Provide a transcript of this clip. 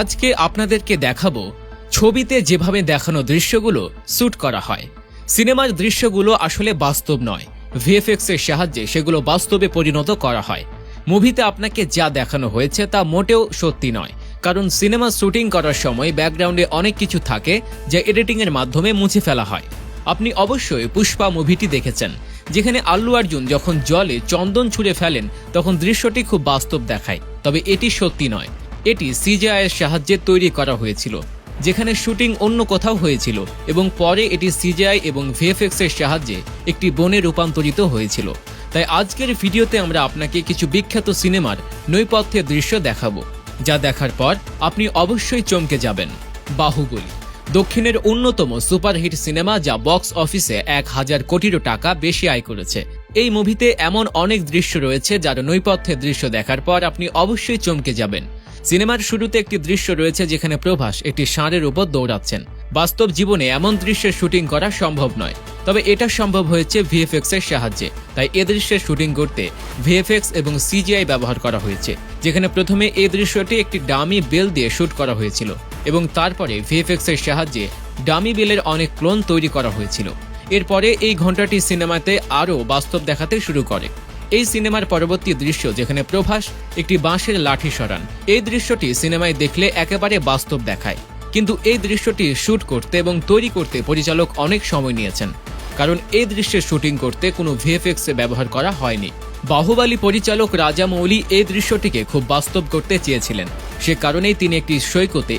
আজকে আপনাদেরকে দেখাবো ছবিতে যেভাবে দেখানো দৃশ্যগুলো শ্যুট করা হয়। সিনেমার দৃশ্যগুলো আসলে বাস্তব নয়। ভিএফএক্স এর সাহায্যে সেগুলো বাস্তবে পরিণত করা হয়। মুভিতে আপনাকে যা দেখানো হয়েছে তা মোটেও সত্যি নয়। কারণ সিনেমা শুটিং করার সময় ব্যাকগ্রাউন্ডে অনেক কিছু থাকে যা এডিটিং এর মাধ্যমে মুছে ফেলা হয়। আপনি অবশ্যই পুষ্পা মুভিটি দেখেছেন, যেখানে আল্লু অর্জুন যখন জলে চন্দন ছুঁড়ে ফেলেন, তখন দৃশ্যটি খুব বাস্তব দেখায়, তবে এটি সত্যি নয়। এটি সিজিআই এর সাহায্যে তৈরি করা হয়েছিল, যেখানে শুটিং অন্য কোথাও হয়েছিল এবং পরে এটি সিজিআই এবং ভিএফএক্স এর সাহায্যে একটি বনে রূপান্তরিত হয়েছিল। তাই আজকের ভিডিওতে আমরা আপনাকে কিছু বিখ্যাত সিনেমার নৈপথ্যের দৃশ্য দেখাবো, যা দেখার পর আপনি অবশ্যই চমকে যাবেন। বাহুবলী, দক্ষিণের অন্যতম সুপারহিট সিনেমা যা বক্স অফিসে এক হাজার কোটিরও টাকা বেশি আয় করেছে। এই মুভিতে এমন অনেক দৃশ্য রয়েছে যার নৈপথ্যের দৃশ্য দেখার পর আপনি অবশ্যই চমকে যাবেন। সিনেমার শুরুতে একটি দৃশ্য রয়েছে যেখানে প্রভাস একটি ষাঁড়ের উপর দৌড়াচ্ছেন। বাস্তব জীবনে এমন দৃশ্যের শুটিং করা সম্ভব নয়। তবে এটা সম্ভব হয়েছে ভিএফএক্স এর সাহায্যে। তাই এ দৃশ্যের শুটিং করতে ভিএফএক্স এবং সিজিআই ব্যবহার করা হয়েছে, যেখানে প্রথমে এই দৃশ্যটি একটি ডামি বেল দিয়ে শুট করা হয়েছিল এবং তারপরে ভিএফএক্স এর সাহায্যে ডামি বেলের অনেক ক্লোন তৈরি করা হয়েছিল। এরপরে এই ঘন্টাটি সিনেমাতে আরও বাস্তব দেখাতে শুরু করে। এই সিনেমার পরবর্তী দৃশ্য যেখানে প্রভাস একটি বাঁশের লাঠি সরান। এই দৃশ্যটি সিনেমায় দেখলে একেবারে বাস্তব দেখায়। কিন্তু এই দৃশ্যটি শ্যুট করতে এবং তৈরি করতে পরিচালক অনেক সময় নিয়েছেন। কারণ এই দৃশ্যের শুটিং করতে কোনো ভিএফএক্স ব্যবহার করা হয়নি। বাহুবালী পরিচালক রাজা মৌলি এই দৃশ্যটিকে খুব বাস্তব করতে চেয়েছিলেন। সে কারণেই তিনি একটি সৈকতে